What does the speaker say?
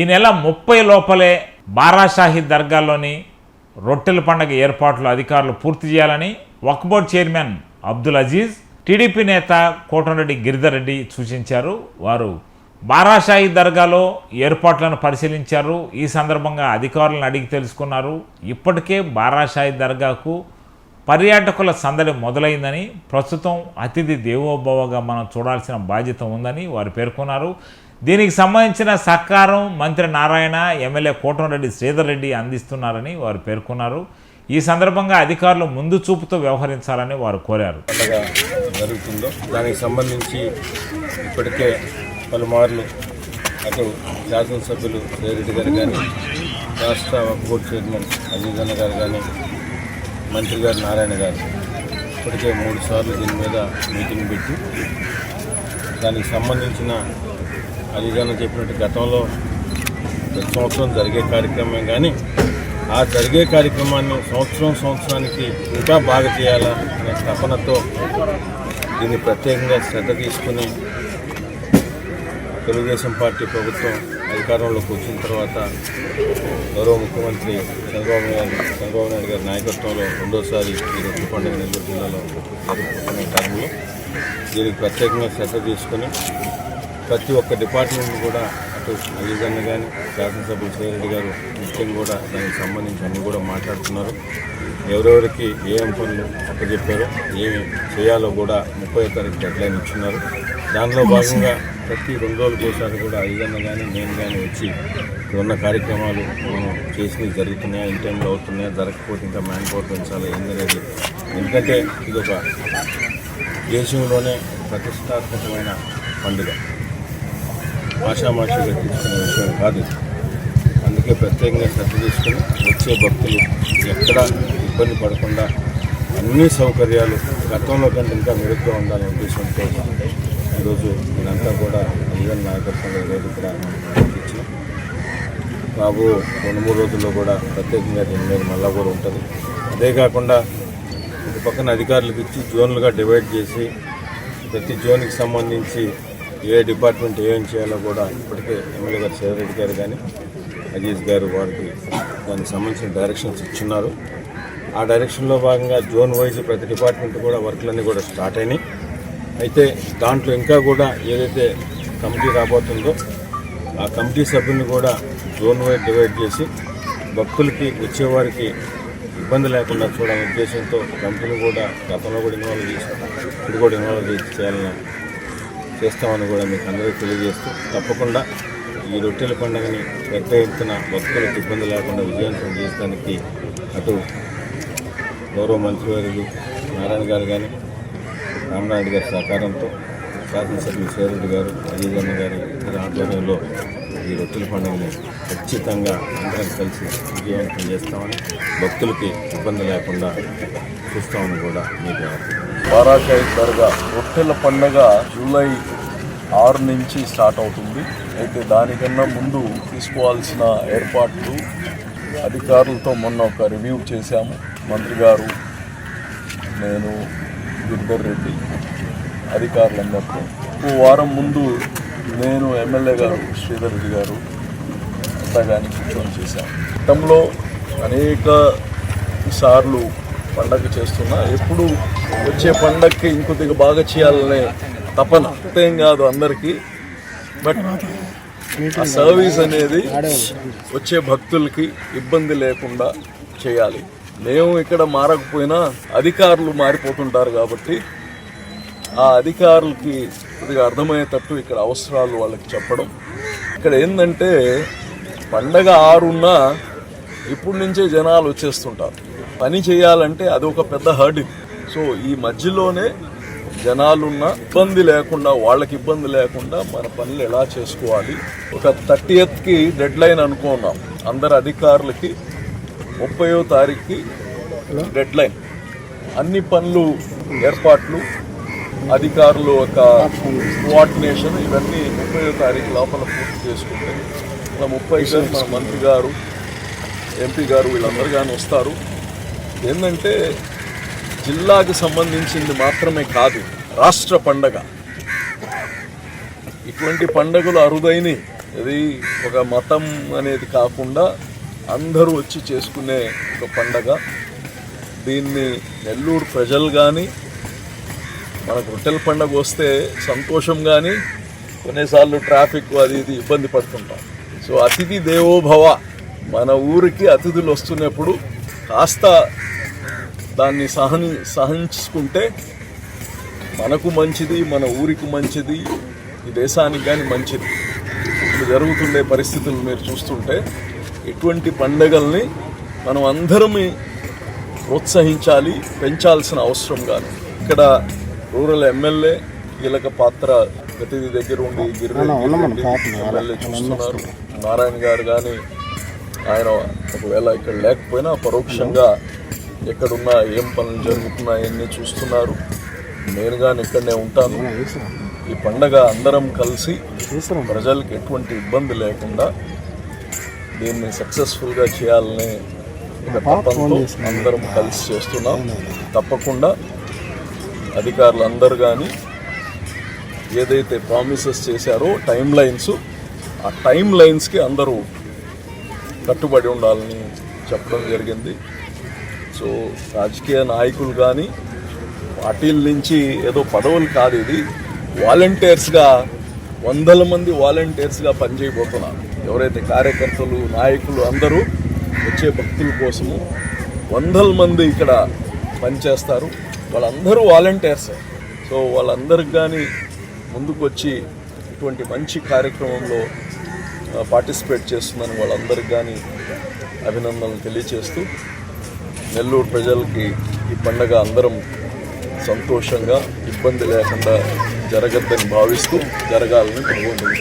ఈ నెల ముప్పై లోపలే బారాషాహి దర్గాలోని రొట్టెల పండగ ఏర్పాట్లు అధికారులు పూర్తి చేయాలని Waqf board chairman Abdul Aziz TDP నేత కోటంరెడ్డి గిరిధర్ రెడ్డి సూచించారు. వారు బారాషాహి దర్గాలో ఏర్పాట్లను పరిశీలించారు. ఈ సందర్భంగా అధికారులను అడిగి తెలుసుకున్నారు. ఇప్పటికే బారాషాహి దర్గాకు పర్యాటకుల సందడి మొదలైందని ప్రస్తుతం అతిథి దేవోభవగా మనం చూడాల్సిన బాధ్యత ఉందని వారు పేర్కొన్నారు. దీనికి సంబంధించిన సహకారం మంత్రి నారాయణ ఎమ్మెల్యే కోటంరెడ్డి శ్రీధర్ రెడ్డి అందిస్తున్నారని వారు పేర్కొన్నారు. ఈ సందర్భంగా అధికారులు ముందు చూపుతో వ్యవహరించాలని వారు కోరారు. జరుగుతుందో దానికి సంబంధించి ఇప్పటికే పలుమార్లు అటు శాసనసభ్యులు రేరెడ్డి గారు కానీ రాష్ట్ర బోర్డు చైర్మన్ అజీజ్ గారు కానీ మంత్రి గారు నారాయణ గారు ఇప్పటికే మూడు సార్లు దీని మీద మీటింగ్ పెట్టి దానికి సంబంధించిన అజీజ్ చెప్పినట్టు గతంలో ప్రతి సంవత్సరం జరిగే కార్యక్రమం కానీ ఆ జరిగే కార్యక్రమాన్ని సంవత్సరం సంవత్సరానికి ఇంకా బాగా చేయాలా అనే తపనతో దీన్ని ప్రత్యేకంగా శ్రద్ధ తీసుకుని తెలుగుదేశం పార్టీ ప్రభుత్వం అధికారంలోకి వచ్చిన తర్వాత గౌరవ ముఖ్యమంత్రి చంద్రబాబు నాయుడు చంద్రబాబు నాయుడు గారి నాయకత్వంలో రెండోసారి ఈ రొట్టె పండుగ నెల్లూరు జిల్లాలో జరుగుతున్న టైంలో దీనికి ప్రత్యేకంగా శ్రద్ధ తీసుకుని ప్రతి ఒక్క డిపార్ట్మెంట్ కూడా అటు అజీజన్న కానీ శాసనసభ్యులు శ్రీరెడ్డి గారు ముఖ్యంగా కూడా దానికి సంబంధించి అన్నీ కూడా మాట్లాడుతున్నారు. ఎవరెవరికి ఏం పనులు అప్పచెప్పారో ఏమి చేయాలో కూడా ముప్పై తారీఖు డెడ్లైన్ ఇచ్చున్నారు. దానిలో భాగంగా ప్రతి రెండు రోజులకు ఒకసారి కూడా అజీజన్న కానీ నేను కానీ వచ్చి ఉన్న కార్యక్రమాలు మనం చేసినవి జరుగుతున్నాయా ఇన్ టైంలో అవుతున్నాయా జరగకపోతే ఇంకా మ్యాన్ పవర్ పెంచాలా ఏందనేది. ఎందుకంటే ఇది ఒక దేశంలోనే ప్రతిష్టాత్మకమైన పండుగ. ఆషామాషిగా తీసుకునే విషయం కాదు. అందుకే ప్రత్యేకంగా శ్రద్ధ తీసుకుని వచ్చే భక్తులు ఎక్కడ ఇబ్బంది పడకుండా అన్ని సౌకర్యాలు గతంలో కంటే ఇంకా మెరుగ్గా ఉండాలనే ఉద్దేశంతో ఈరోజు ఇదంతా కూడా అయ్యన్ నాయకత్వంలో ఈరోజు ఇక్కడ ఇచ్చిన బాబు రెండు మూడు రోజుల్లో కూడా ప్రత్యేకంగా దీని మీద మళ్ళా కూడా ఉంటుంది. అదే కాకుండా ఇటు పక్కన అధికారులకు ఇచ్చి జోన్లుగా డివైడ్ చేసి ప్రతి జోన్కి సంబంధించి ఏ డిపార్ట్మెంట్ ఏం చేయాలో కూడా ఇప్పటికే ఎమ్మెల్యే గారు శివరెడ్డి గారు కానీ అజీజ్ గారు వారికి దానికి సంబంధించిన డైరెక్షన్స్ ఇచ్చున్నారు. ఆ డైరెక్షన్లో భాగంగా జోన్ వైజ్ ప్రతి డిపార్ట్మెంట్ కూడా వర్క్లన్నీ కూడా స్టార్ట్ అయినాయి. అయితే దాంట్లో ఇంకా కూడా ఏదైతే కమిటీ రాబోతుందో ఆ కమిటీ సభ్యుల్ని కూడా జోన్ వైజ్ డివైడ్ చేసి భక్తులకి వచ్చేవారికి ఇబ్బంది లేకుండా చూడాలనే ఉద్దేశంతో కమిటీని కూడా గతంలో కూడా ఇన్వాల్వ్ చేసి ఇప్పుడు కూడా ఇన్వాల్వ్ చేసి చేయాలని చేస్తామని కూడా మీకు అందరికీ తెలియజేస్తూ తప్పకుండా ఈ రొట్టెల పండుగని పెద్ద ఎత్తున భక్తులకు ఇబ్బంది లేకుండా విజయవంతం చేయడానికి అటు గౌరవ మంత్రివర్యులు నారాయణ గారు కానీ రామనాయుడు గారి సహకారంతో శాసనసభ్యులు శేరెడ్డి గారు అజయ్ గారి గారి ఆధ్వర్యంలో ఈ రొట్టెల పండుగని ఖచ్చితంగా అందరం కలిసి విజయవంతం చేస్తామని భక్తులకి ఇబ్బంది లేకుండా చూస్తామని కూడా మీకు బారాకాయ దర్గా రొట్టెల పండగ జూలై ఆరు నుంచి స్టార్ట్ అవుతుంది. అయితే దానికన్నా ముందు తీసుకోవాల్సిన ఏర్పాట్లు అధికారులతో మొన్న ఒక రివ్యూ చేశాము. మంత్రి గారు నేను గిరిధర్ రెడ్డి అధికారులందరితో. ఓ వారం ముందు నేను ఎమ్మెల్యే గారు శ్రీధర్ రెడ్డి గారు అంతా కానీ కూర్చొని చేశాం. గతంలో అనేక సార్లు పండగ చేస్తున్నా ఎప్పుడు వచ్చే పండగకి ఇంకొద్దిగా బాగా చేయాలనే తపన. ఏం కాదు అందరికీ. బట్ ఆ సర్వీస్ అనేది వచ్చే భక్తులకి ఇబ్బంది లేకుండా చేయాలి. మేము ఇక్కడ మారకపోయినా అధికారులు మారిపోతుంటారు కాబట్టి ఆ అధికారులకి కొద్దిగా అర్థమయ్యేటట్టు ఇక్కడ అవసరాలు వాళ్ళకి చెప్పడం. ఇక్కడ ఏంటంటే పండగ ఆరున్నా ఇప్పుడు నుంచే జనాలు వచ్చేస్తుంటారు. పని చేయాలంటే అది ఒక పెద్ద హర్డ్ సో ఈ మధ్యలోనే జనాలున్న ఇబ్బంది లేకుండా వాళ్ళకి ఇబ్బంది లేకుండా మన పనులు ఎలా చేసుకోవాలి? ఒక థర్టీ ఎత్కి డెడ్ లైన్ అనుకున్నాం. అందరు అధికారులకి ముప్పయో తారీఖుకి డెడ్ లైన్ అన్ని పనులు ఏర్పాట్లు అధికారులు ఒక కోఆర్డినేషన్ ఇవన్నీ ముప్పై తారీఖు లోపల పూర్తి చేసుకుంటే ఇలా ముప్పై గారు మన మంత్రి గారు ఎంపీ గారు వీళ్ళందరూ కానీ వస్తారు. ఏంటంటే జిల్లాకు సంబంధించింది మాత్రమే కాదు రాష్ట్ర పండగ. ఇటువంటి పండగలు అరుదైనవి ఇది ఒక మతం అనేది కాకుండా అందరూ వచ్చి చేసుకునే ఒక పండగ. దీన్ని నెల్లూరు ప్రజలు కానీ మనకు రొట్టెల పండగ వస్తే సంతోషం కానీ కొన్నిసార్లు ట్రాఫిక్ అది ఇది ఇబ్బంది పడుతుంటాం. సో అతిథి దేవోభవ మన ఊరికి అతిథులు వస్తున్నప్పుడు కాస్త దాన్ని సహని సహించుకుంటే మనకు మంచిది మన ఊరికి మంచిది ఈ దేశానికి కానీ మంచిది. ఇప్పుడు జరుగుతుండే పరిస్థితులు మీరు చూస్తుంటే ఇటువంటి పండగల్ని మనం అందరం ప్రోత్సహించాలి పెంచాల్సిన అవసరం కానీ ఇక్కడ రూరల్ ఎమ్మెల్యే కీలక పాత్ర ప్రతిదీ దగ్గర ఉండి ఎమ్మెల్యే చూస్తున్నారు. నారాయణ గారు కానీ ఆయన ఒకవేళ ఇక్కడ లేకపోయినా పరోక్షంగా ఎక్కడున్నా ఏం పనులు జరుగుతున్నాయన్నీ చూస్తున్నారు నేను కానీ ఇక్కడనే ఉంటాను. ఈ పండగ అందరం కలిసి ప్రజలకు ఎటువంటి ఇబ్బంది లేకుండా దీన్ని సక్సెస్ఫుల్గా చేయాలనే తపంతో అందరం కలిసి చేస్తున్నాం. తప్పకుండా అధికారులు అందరు కానీ ఏదైతే ప్రామిసెస్ చేశారో టైం లైన్స్ ఆ టైం లైన్స్కి అందరూ కట్టుబడి ఉండాలని చెప్పడం జరిగింది. సో రాజకీయ నాయకులు కానీ పార్టీల నుంచి ఏదో పదవులు కాదు ఇది. వాలంటీర్స్గా వందల మంది వాలంటీర్స్గా పనిచేయబోతున్నారు. ఎవరైతే కార్యకర్తలు నాయకులు అందరూ వచ్చే భక్తుల కోసము వందల మంది ఇక్కడ పనిచేస్తారు. వాళ్ళందరూ వాలంటీర్సే. సో వాళ్ళందరికి కానీ ముందుకు వచ్చి ఇటువంటి మంచి కార్యక్రమంలో పార్టిసిపేట్ చేస్తుందని వాళ్ళందరికి కానీ అభినందనలు తెలియచేస్తూ నెల్లూరు ప్రజలకి ఈ పండగ అందరం సంతోషంగా ఇబ్బంది లేకుండా జరగద్దని భావిస్తూ జరగాలని భగవంతుని